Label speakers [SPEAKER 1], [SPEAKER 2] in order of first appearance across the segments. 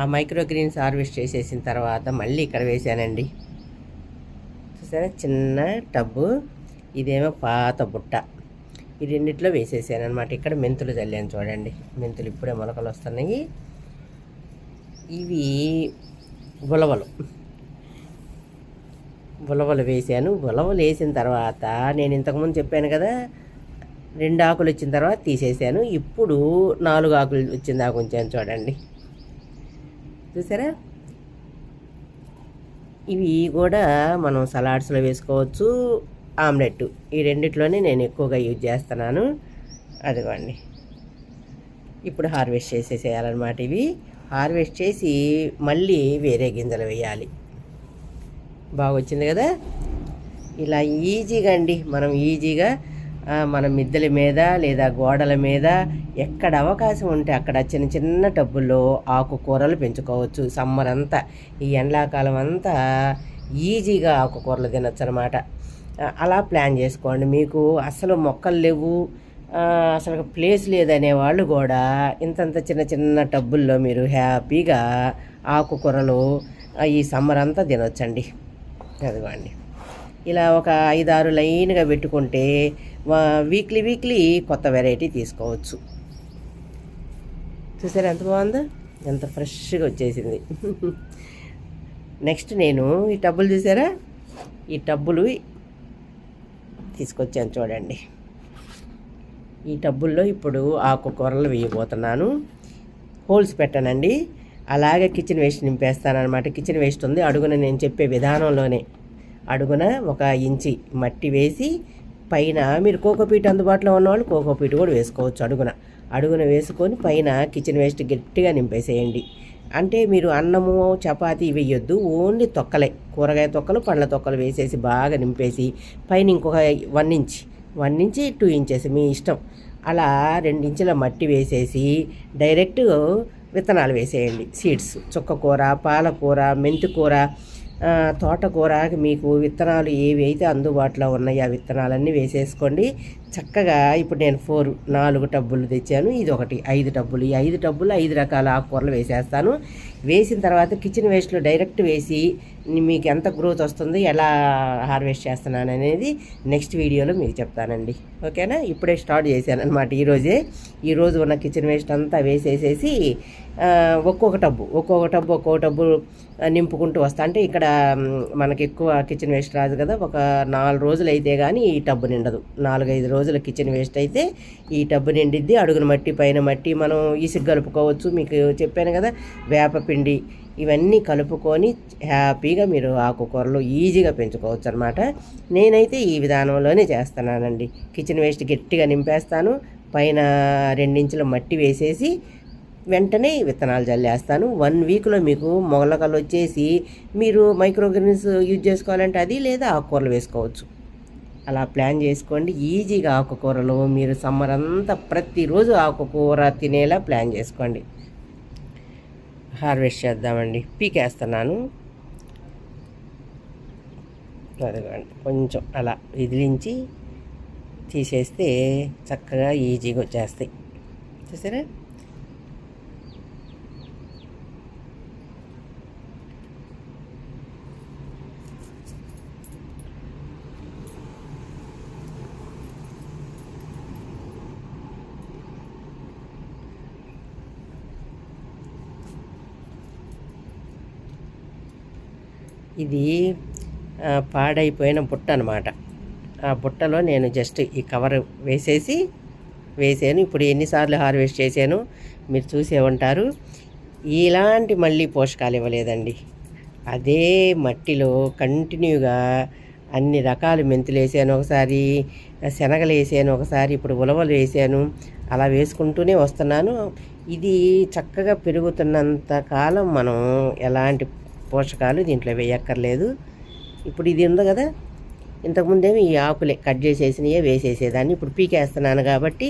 [SPEAKER 1] ఆ microgreens harvest చేసేసిన తర్వాత మళ్ళీ ఇక్కడ వేసానండి. చూసారా? చిన్న టబ్బు. ఇదేమో పాత బుట్ట. ఈ రెండిట్లో వేసేసాను అనమాట ఇక్కడ మెంతులు చల్లాను చూడండి. మెంతులు ఇప్పుడే మొలకలు వస్తున్నాయి. ఇవి ఉలవలు. ఉలవలు వేసాను. ఉలవలు వేసిన తర్వాత నేను ఇంతకుముందు చెప్పాను కదా రెండు ఆకులు వచ్చిన తర్వాత తీసేసాను. ఇప్పుడు నాలుగు ఆకులు వచ్చిన దాకా ఉంచాను చూడండి. చూసారా? ఇవి కూడా మనం సలాడ్స్లో వేసుకోవచ్చు. ఆమ్లెట్ ఈ రెండిట్లోనే నేను ఎక్కువగా యూజ్ చేస్తున్నాను. అదిగోండి. ఇప్పుడు హార్వెస్ట్ చేసేసేయాలన్నమాట ఇవి. హార్వెస్ట్ చేసి మళ్ళీ వేరే గింజలు వేయాలి. బాగా వచ్చింది కదా? ఇలా ఈజీగా అండి. మనం ఈజీగా మన మిద్దెల మీద లేదా గోడల మీద ఎక్కడ అవకాశం ఉంటే అక్కడ చిన్న చిన్న టబ్బుల్లో ఆకుకూరలు పెంచుకోవచ్చు. సమ్మర్ అంతా ఈ ఎండాకాలం అంతా ఈజీగా ఆకుకూరలు తినొచ్చు అనమాట అలా ప్లాన్ చేసుకోండి. మీకు అసలు మొక్కలు లేవు. అసలు ప్లేస్ లేదనే వాళ్ళు కూడా ఇంతంత చిన్న చిన్న టబ్బుల్లో మీరు హ్యాపీగా ఆకుకూరలు ఈ సమ్మర్ అంతా తినొచ్చండి. అదిగోండి. ఇలా ఒక ఐదారు లైన్గా పెట్టుకుంటే వీక్లీ వీక్లీ కొత్త వెరైటీ తీసుకోవచ్చు. చూసారా ఎంత బాగుందో? ఎంత ఫ్రెష్గా వచ్చేసింది. నెక్స్ట్ నేను ఈ టబ్బులు చూసారా? ఈ టబ్బులు తీసుకొచ్చాను చూడండి. ఈ టబ్బుల్లో ఇప్పుడు ఆకుకూరలు వేయబోతున్నాను. హోల్స్ పెట్టానండి. అలాగే కిచెన్ వేస్ట్ నింపేస్తాను అనమాట కిచెన్ వేస్ట్ ఉంది. అడుగున నేను చెప్పే విధానంలోనే. అడుగున ఒక ఇంచి మట్టి వేసి పైన మీరు కోకోపీట్ అందుబాటులో ఉన్నవాళ్ళు కోకోపీట్ కూడా వేసుకోవచ్చు అడుగున. అడుగున వేసుకొని పైన కిచెన్ వేస్ట్ గట్టిగా నింపేసేయండి. అంటే మీరు అన్నము చపాతీ వేయొద్దు ఓన్లీ తొక్కలే. కూరగాయ తొక్కలు పండ్ల తొక్కలు వేసేసి బాగా నింపేసి పైన ఇంకొక one inch one inch two inches మీ ఇష్టం. అలా రెండించుల మట్టి వేసేసి డైరెక్ట్ విత్తనాలు వేసేయండి. సీడ్స్ చుక్కకూర పాలకూర మెంతికూర తోటకూరకి మీకు విత్తనాలు ఏవి అయితే అందుబాటులో ఉన్నాయో ఆ విత్తనాలన్నీ వేసేసుకోండి. చక్కగా ఇప్పుడు నేను ఫోర్ నాలుగు టబ్బులు తెచ్చాను. ఇది ఒకటి ఐదు టబ్బులు. ఈ ఐదు టబ్బులు ఐదు రకాల ఆకుకూరలు వేసేస్తాను. వేసిన తర్వాత కిచెన్ వేస్ట్లో డైరెక్ట్ వేసి మీకు ఎంత గ్రోత్ వస్తుంది ఎలా హార్వెస్ట్ చేస్తున్నాను అనేది నెక్స్ట్ వీడియోలో మీకు చెప్తానండి. ఓకేనా? ఇప్పుడే స్టార్ట్ చేశాను అనమాట ఈరోజే ఈరోజు ఉన్న కిచెన్ వేస్ట్ అంతా వేసేసేసి ఒక్కొక్క టబ్బు ఒక్కొక్క టబ్బు ఒక్కొక్క టబ్బు నింపుకుంటూ వస్తా. అంటే ఇక్కడ మనకి ఎక్కువ కిచెన్ వేస్ట్ రాదు కదా. ఒక నాలుగు రోజులు అయితే కానీ ఈ టబ్బు నిండదు. నాలుగైదు రోజులు కిచెన్ వేస్ట్ అయితే ఈ టబ్బు నిండిద్ది. అడుగున మట్టి పైన మట్టి మనం ఇసుక కలుపుకోవచ్చు. మీకు చెప్పాను కదా వేపపిండి ఇవన్నీ కలుపుకొని హ్యాపీగా మీరు ఆకుకూరలు ఈజీగా పెంచుకోవచ్చు అనమాట నేనైతే ఈ విధానంలోనే చేస్తున్నానండి. కిచెన్ వేస్ట్ గట్టిగా నింపేస్తాను. పైన రెండించుల మట్టి వేసేసి వెంటనే విత్తనాలు చల్లేస్తాను. వన్ వీక్లో మీకు మొగలకలు వచ్చేసి మీరు మైక్రోగ్రీన్స్ యూజ్ చేసుకోవాలంటే అది లేదా ఆకుకూరలు వేసుకోవచ్చు. అలా ప్లాన్ చేసుకోండి. ఈజీగా ఆకుకూరలు మీరు సమ్మర్ అంతా ప్రతిరోజు ఆకుకూర తినేలా ప్లాన్ చేసుకోండి. హార్వెస్ట్ చేద్దామండి. పీకేస్తున్నాను. అదిగోండి. కొంచెం అలా విదిలించి తీసేస్తే చక్కగా ఈజీగా వచ్చేస్తాయి. చూసారా? ఇది పాడైపోయిన బుట్ట అనమాట ఆ బుట్టలో నేను జస్ట్ ఈ కవర్ వేసేసి వేసాను. ఇప్పుడు ఎన్నిసార్లు హార్వెస్ట్ చేశాను మీరు చూసే ఉంటారు. ఇలాంటి మళ్ళీ పోషకాలు ఇవ్వలేదండి. అదే మట్టిలో కంటిన్యూగా అన్ని రకాల మెంతులు వేసాను ఒకసారి శనగలు వేసాను ఒకసారి ఇప్పుడు ఉలవలు వేసాను. అలా వేసుకుంటూనే వస్తున్నాను. ఇది చక్కగా పెరుగుతున్నంత కాలం మనం ఎలాంటి పోషకాలు దీంట్లో వేయక్కర్లేదు. ఇప్పుడు ఇది ఉంది కదా ఇంతకుముందేమో ఈ ఆకులే కట్ చేసేసినవే వేసేసేదాన్ని. ఇప్పుడు పీకేస్తున్నాను కాబట్టి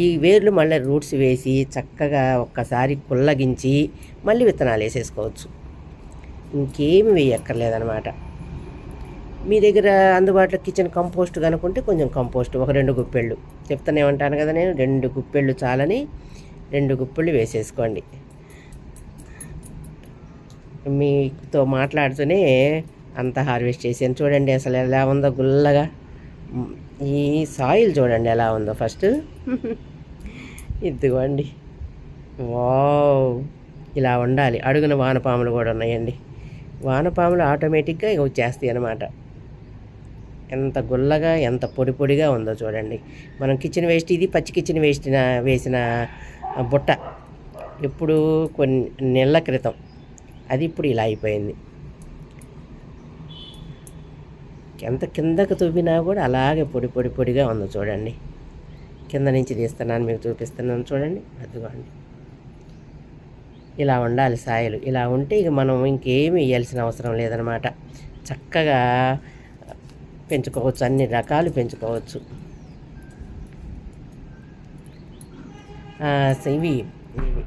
[SPEAKER 1] ఈ వేర్లు మళ్ళీ రూట్స్ వేసి చక్కగా ఒక్కసారి కుల్లగించి మళ్ళీ విత్తనాలు వేసేసుకోవచ్చు. ఇంకేమి వేయక్కర్లేదనమాట మీ దగ్గర అందుబాటులో కిచెన్ కంపోస్ట్ కనుకుంటే కొంచెం కంపోస్ట్ ఒక రెండు గుప్పెళ్ళు. చెప్తానే ఉంటాను కదా నేను రెండు గుప్పెళ్ళు చాలని రెండు గుప్పెళ్ళు వేసేసుకోండి. మీతో మాట్లాడుతూనే అంత హార్వెస్ట్ చేశాను. చూడండి అసలు ఎలా ఉందో గుల్లగా. ఈ సాయిల్ చూడండి ఎలా ఉందో ఫస్ట్. ఇదిగోండి. వావ్. ఇలా ఉండాలి. అడుగున వానపాములు కూడా ఉన్నాయండి. వానపాములు ఆటోమేటిక్గా వచ్చేస్తాయి అన్నమాట. ఎంత గుల్లగా ఎంత పొడి పొడిగా ఉందో చూడండి. మనం కిచెన్ వేస్ట్ ఇది పచ్చి కిచెన్ వేస్ట్ వేసిన బుట్ట ఇప్పుడు కొన్ని నెలల క్రితం అది ఇప్పుడు ఇలా అయిపోయింది. ఎంత కిందకు తువ్వినా కూడా అలాగే పొడి పొడి పొడిగా ఉంది చూడండి. కింద నుంచి తీస్తున్నాను మీకు చూపిస్తున్నాను చూడండి. అదిగోండి. ఇలా ఉండాలి సాయలు. ఇలా ఉంటే ఇక మనం ఇంకేమి వేయాల్సిన అవసరం లేదనమాట. చక్కగా పెంచుకోవచ్చు అన్ని రకాలు పెంచుకోవచ్చు. ఇవి ఇవి.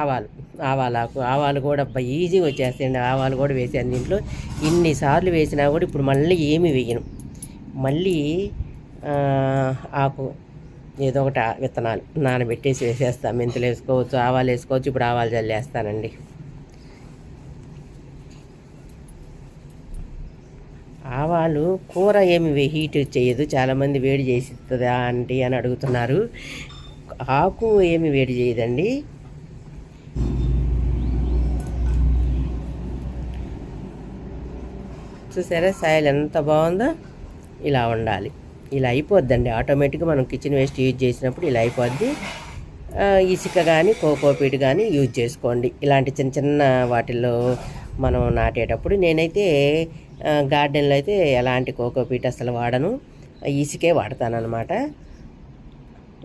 [SPEAKER 1] ఆవాలు ఆవాలకు ఆవాలు కూడా అబ్బా ఈజీగా వచ్చేస్తాయండి. ఆవాలు కూడా వేసాను దీంట్లో. ఇన్నిసార్లు వేసినా కూడా ఇప్పుడు మళ్ళీ ఏమి వేయను. మళ్ళీ ఆకు ఏదో ఒకటి విత్తనాలు నానబెట్టేసి వేసేస్తాను మెంతులు వేసుకోవచ్చు ఆవాలు వేసుకోవచ్చు ఇప్పుడు ఆవాలు జల్లేస్తానండి ఆవాలు కూర ఏమి హీట్ చేయదు. చాలామంది వేడి చేసిస్తుందా ఆంటీ అని అడుగుతున్నారు. ఆకు ఏమి వేడి చేయదండి. చూసారా? సాయిల్ ఎంత బాగుందో ఇలా ఉండాలి. ఇలా అయిపోద్దండి. ఆటోమేటిక్గా మనం కిచెన్ వేస్ట్ యూజ్ చేసినప్పుడు ఇలా అయిపోద్ది. ఇసుక కానీ కోకోపీట్ కానీ యూజ్ చేసుకోండి. ఇలాంటి చిన్న చిన్న వాటిల్లో మనం నాటేటప్పుడు నేనైతే గార్డెన్లో అయితే ఎలాంటి కోకోపీట్ అసలు వాడను. ఇసుకే వాడతానమాట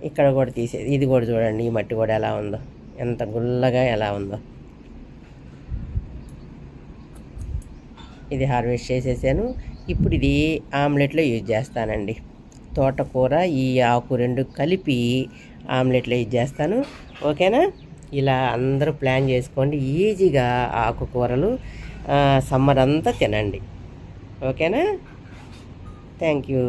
[SPEAKER 1] ఇక్కడ కూడా తీసేది ఇది కూడా చూడండి ఈ మట్టి కూడా ఎలా ఉందో. ఎంత గుల్లగా ఎలా ఉందో. ఇది హార్వెస్ట్ చేసేసాను. ఇప్పుడు ఇది ఆమ్లెట్లో యూజ్ చేస్తానండి. తోటకూర ఈ ఆకు రెండు కలిపి ఆమ్లెట్లో యూజ్ చేస్తాను. ఓకేనా? ఇలా అందరూ ప్లాన్ చేసుకోండి. ఈజీగా ఆకుకూరలు సమ్మర్ అంతా తినండి. ఓకేనా? Thank you.